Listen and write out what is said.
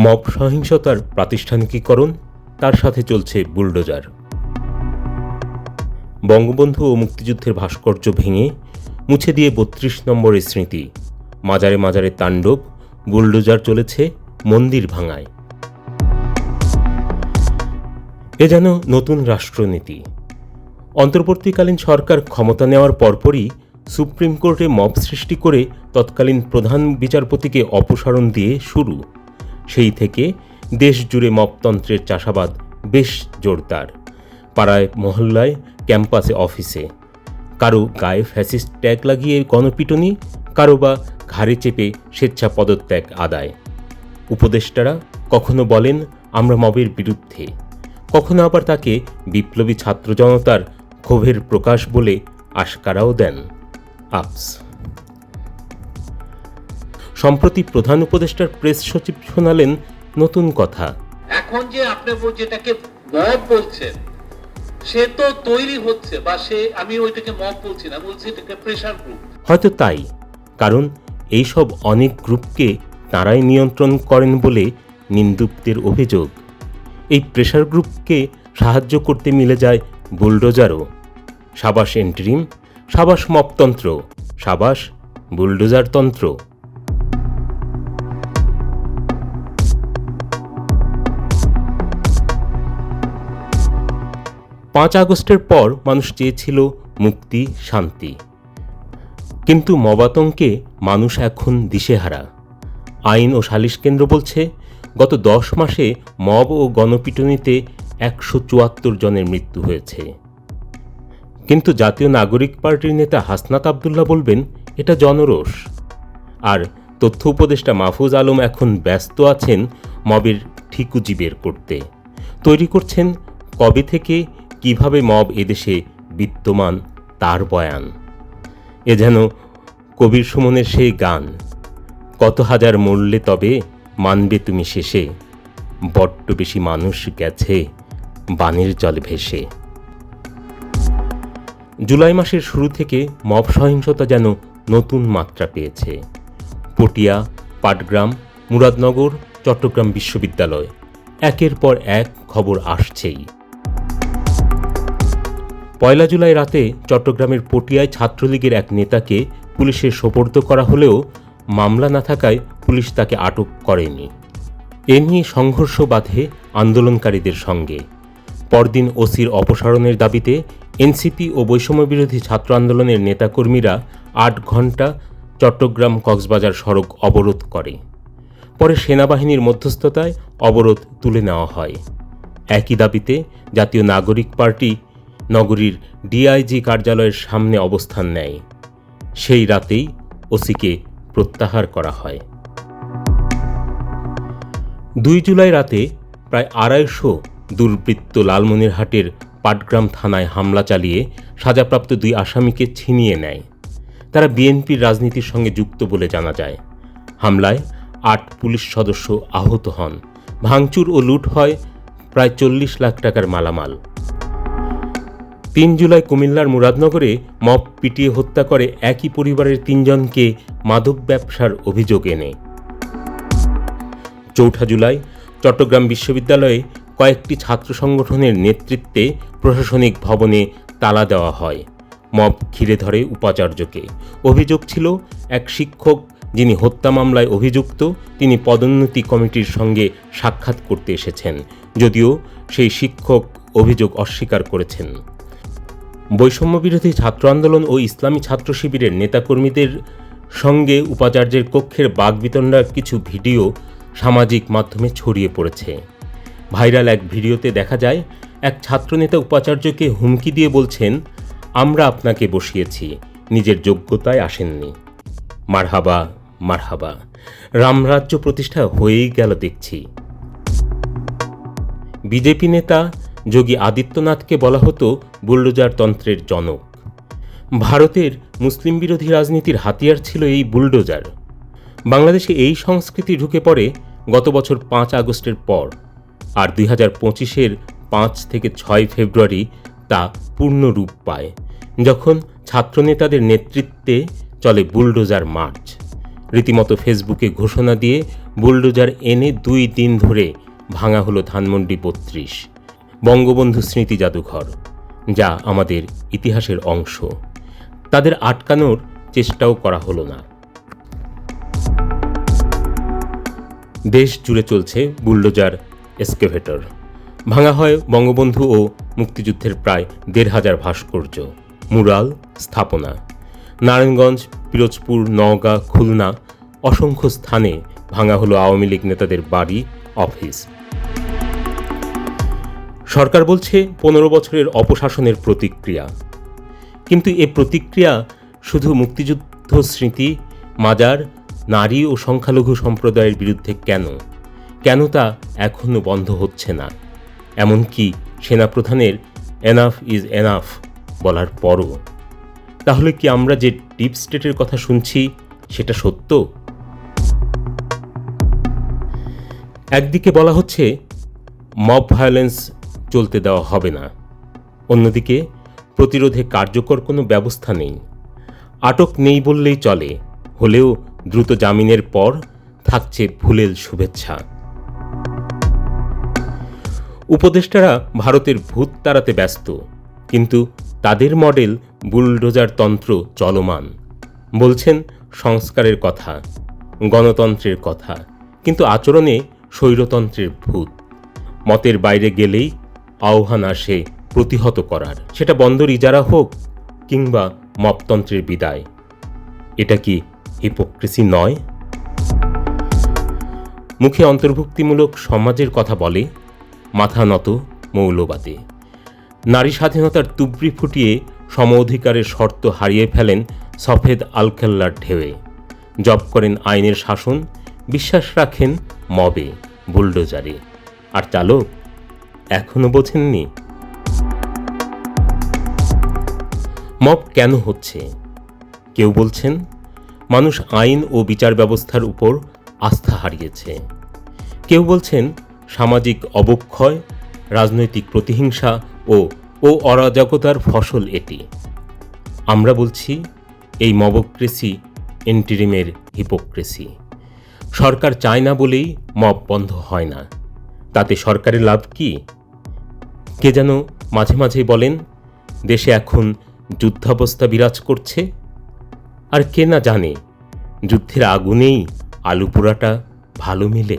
Mob সহিংসতার প্রাতিষ্ঠানিকীকরণ, তার সাথে চলছে বুলডোজার। বঙ্গবন্ধু ও মুক্তিযুদ্ধের ভাস্কর্য ভেঙে মুছে দিয়ে বত্রিশ নম্বরের স্মৃতি। মাজারে মাজারে তাণ্ডব, বুলডোজার চলেছে মন্দির ভাঙায়। এ যেন নতুন রাষ্ট্রনীতি। অন্তর্বর্তীকালীন সরকার ক্ষমতা নেওয়ার পরপরই সুপ্রিম কোর্টে মব সৃষ্টি করে তৎকালীন প্রধান বিচারপতিকে অপসারণ দিয়ে শুরু। সেই থেকে দেশ জুড়ে মপতন্ত্রের চাষাবাদ বেশ জোরদার। পাড়ায়, মহল্লায়, ক্যাম্পাসে, অফিসে। কারও গায়ে ফ্যাসিস্ট ট্যাগ লাগিয়ে গণপিটনি, কারও বা ঘাড়ে চেপে স্বেচ্ছা পদত্যাগ আদায়। উপদেষ্টারা কখনো বলেন, আমরা মবের বিরুদ্ধে। কখনো আবার তাকে বিপ্লবী ছাত্র জনতার ক্ষোভের প্রকাশ বলে আশকারাও দেন। আপস সম্প্রতি প্রধান উপদেষ্টার প্রেস সচিব শোনালেন নতুন কথা। এখন যে আপনি যেটাকে মব বলছেন সে তো তৈরি হচ্ছে বা সে আমি ওইটাকে মব বলছি না বলছি এটাকে প্রেশার গ্রুপ হয়তো তাই কারণ এইসব অনেক গ্রুপকে তারাই নিয়ন্ত্রণ করেন বলে নিন্দুকদের অভিযোগ। এই প্রেশার গ্রুপকে সাহায্য করতে মিলে যায় বুলডোজারও। সাবাস এন্ট্রিম সাবাস মপতন্ত্র সাবাস বুলডোজারতন্ত্র পাঁচ আগস্টের পর মানুষ চেয়েছিল মুক্তি, শান্তি। কিন্তু মবাতঙ্কে মানুষ এখন দিশেহারা। আইন ও সালিশ কেন্দ্র বলছে, গত দশ মাসে মব ও গণপিটুনিতে একশো চুয়াত্তর জনের মৃত্যু হয়েছে। কিন্তু জাতীয় নাগরিক পার্টির নেতা হাসনাত আবদুল্লাহ বলবেন, এটা জনরোষ। আর তথ্য উপদেষ্টা মাহফুজ আলম এখন ব্যস্ত আছেন মবের ঠিকুজি বের করতে। তৈরি করছেন কবে থেকে কীভাবে মব এদেশে বিদ্যমান তার বয়ান? এ যেন কবির সুমনের সেই গান। কত হাজার মরলে তবে মানবে তুমি শেষে। বড্ড বেশি মানুষ গেছে বানের জল ভেসে। জুলাই মাসের শুরু থেকে মব সহিংসতা যেন নতুন মাত্রা পেয়েছে। পটিয়া, পাটগ্রাম, মুরাদনগর, চট্টগ্রাম বিশ্ববিদ্যালয়। একের পর এক খবর আসছেই। পয়লা জুলাই রাতে চট্টগ্রামের পটিয়ায় ছাত্রলীগের এক নেতাকে পুলিশের সোপর্দ করা হলেও মামলা না থাকায় পুলিশ তাকে আটক করেনি। এ নিয়ে সংঘর্ষ বাধে আন্দোলনকারীদের সঙ্গে। পরদিন ওসির অপসারণের দাবিতে এনসিপি ও বৈষম্যবিরোধী ছাত্র আন্দোলনের নেতাকর্মীরা আট ঘণ্টা চট্টগ্রাম কক্সবাজার সড়ক অবরোধ করে। পরে সেনাবাহিনীর মধ্যস্থতায় অবরোধ তুলে নেওয়া হয়। একই দাবিতে জাতীয় নাগরিক পার্টি নগরীর ডিআইজি কার্যালয়ের সামনে অবস্থান নেয়। সেই রাতেই ওসিকে প্রত্যাহার করা হয়। দুই জুলাই রাতে প্রায় আড়াইশো দুর্বৃত্ত লালমনিরহাটের পাটগ্রাম থানায় হামলা চালিয়ে সাজাপ্রাপ্ত দুই আসামিকে ছিনিয়ে নেয়। তারা বিএনপির রাজনীতির সঙ্গে যুক্ত বলে জানা যায়। হামলায় আট পুলিশ সদস্য আহত হন। ভাঙচুর ও লুট হয় প্রায় চল্লিশ লাখ টাকার মালামাল। তিন জুলাই কুমিল্লার মুরাদনগরে মব পিটিয়ে হত্যা করে একই পরিবারের তিনজনকে মাদক ব্যবসার অভিযোগ এনে। চৌঠা জুলাই চট্টগ্রাম বিশ্ববিদ্যালয়ে কয়েকটি ছাত্র সংগঠনের নেতৃত্বে প্রশাসনিক ভবনে তালা দেওয়া হয়। মব ঘিরে ধরে উপাচার্যকে। অভিযোগ ছিল, এক শিক্ষক যিনি হত্যা মামলায় অভিযুক্ত, তিনি পদোন্নতি কমিটির সঙ্গে সাক্ষাৎ করতে এসেছেন। যদিও সেই শিক্ষক অভিযোগ অস্বীকার করেছেন। বৈষম্যবিরোধী ছাত্র আন্দোলন ও ইসলামী ছাত্র শিবিরের নেতাকর্মীদের সঙ্গে উপাচার্যের কক্ষের বাগবিতণ্ডার কিছু ভিডিও সামাজিক মাধ্যমে ছড়িয়ে পড়েছে। ভাইরাল এক ভিডিওতে দেখা যায়, এক ছাত্রনেতা উপাচার্যকে হুমকি দিয়ে বলছেন, আমরা আপনাকে বসিয়েছি, নিজের যোগ্যতায় আসেননি। মারহাবা মারহাবা। রামরাজ্য প্রতিষ্ঠা হয়েই গেল দেখছি। বিজেপি নেতা যোগী আদিত্যনাথকে বলা হতো বুলডোজার তন্ত্রের জনক। ভারতের মুসলিম বিরোধী রাজনীতির হাতিয়ার ছিল এই বুলডোজার। বাংলাদেশে এই সংস্কৃতি ঢুকে পড়ে গত বছর পাঁচ আগস্টের পর আর দুই হাজার পঁচিশের পাঁচ থেকে ছয় ফেব্রুয়ারি তা পূর্ণ রূপ পায়, যখন ছাত্রনেতাদের নেতৃত্বে চলে বুলডোজার মার্চ। রীতিমতো ফেসবুকে ঘোষণা দিয়ে বুলডোজার এনে দুই দিন ধরে ভাঙা হলো ধানমন্ডি বত্রিশ। বঙ্গবন্ধু স্মৃতি জাদুঘর, যা আমাদের ইতিহাসের অংশ। তাদের আটকানোর চেষ্টাও করা হলো না। দেশ জুড়ে চলছে বুলডোজার, এসকেভেটর। ভাঙা হয় বঙ্গবন্ধু ও মুক্তিযুদ্ধের প্রায় দেড় হাজার ভাস্কর্য, মুরাল, স্থাপনা। নারায়ণগঞ্জ, পিরোজপুর, নওগাঁ, খুলনা অসংখ্য স্থানে ভাঙা হলো আওয়ামী লীগ নেতাদের বাড়ি, অফিস। সরকার বলছে পনেরো বছরের অপশাসনের প্রতিক্রিয়া। কিন্তু এ প্রতিক্রিয়া শুধু মুক্তিযুদ্ধ স্মৃতি, মাজার, নারী ও সংখ্যালঘু সম্প্রদায়ের বিরুদ্ধে কেন? কেন তা এখনও বন্ধ হচ্ছে না? এমনকি সেনাপ্রধানের এনাফ ইজ এনাফ বলার পরও। তাহলে কি আমরা যে ডিপ স্টেটের কথা শুনছি, সেটা সত্য? একদিকে বলা হচ্ছে মব ভায়োলেন্স চলতে দেওয়া হবে না। অন্যদিকে, প্রতিরোধে কার্যকর কোনো ব্যবস্থা নেই। আটক নেই বললেই চলে, হলেও দ্রুত জামিনের পর থাকছে ভুলেল শুভেচ্ছা। উপদেষ্টারা ভারতের ভূত তাড়াতে ব্যস্ত, কিন্তু তাদের মডেল বুলডোজার তন্ত্র চলমান। বলছেন সংস্কারের কথা, গণতন্ত্রের কথা, কিন্তু আচরণে স্বৈরতন্ত্রের ভূত। মতের বাইরে গেলেই আহ্বান আসে প্রতিহত করার। সেটা বন্দর ইজারা হোক কিংবা মপতন্ত্রের বিদায়। এটা কি হিপোক্রেসি নয়? মুখে অন্তর্ভুক্তিমূলক সমাজের কথা বলে, মাথা নত মৌলবাদে। নারী স্বাধীনতার তুবড়ি ফুটিয়ে সম অধিকারের শর্ত হারিয়ে ফেলেন সফেদ আলখেল্লার ঢেউয়ে। জব করেন আইনের শাসন, বিশ্বাস রাখেন মবে, বুলডোজারে। আর চালক এখনও বোঝেননি। মব কেন হচ্ছে? কেউ বলছেন, মানুষ আইন ও বিচার ব্যবস্থার উপর আস্থা হারিয়েছে। কেউ বলছেন, সামাজিক অবক্ষয়, রাজনৈতিক প্রতিহিংসা ও ও অরাজকতার ফসল এটি। আমরা বলছি, এই মবক্রেসি এন্টিরিমের হিপোক্রেসি। সরকার চায় না বলেই মব বন্ধ হয় না। তাতে সরকারের লাভ কি? কে যেন মাঝে মাঝে বলেন, দেশে এখন যুদ্ধাবস্থা বিরাজ করছে। আর কে না জানে, যুদ্ধের আগুনেই আলু পোড়াটা ভালো মেলে।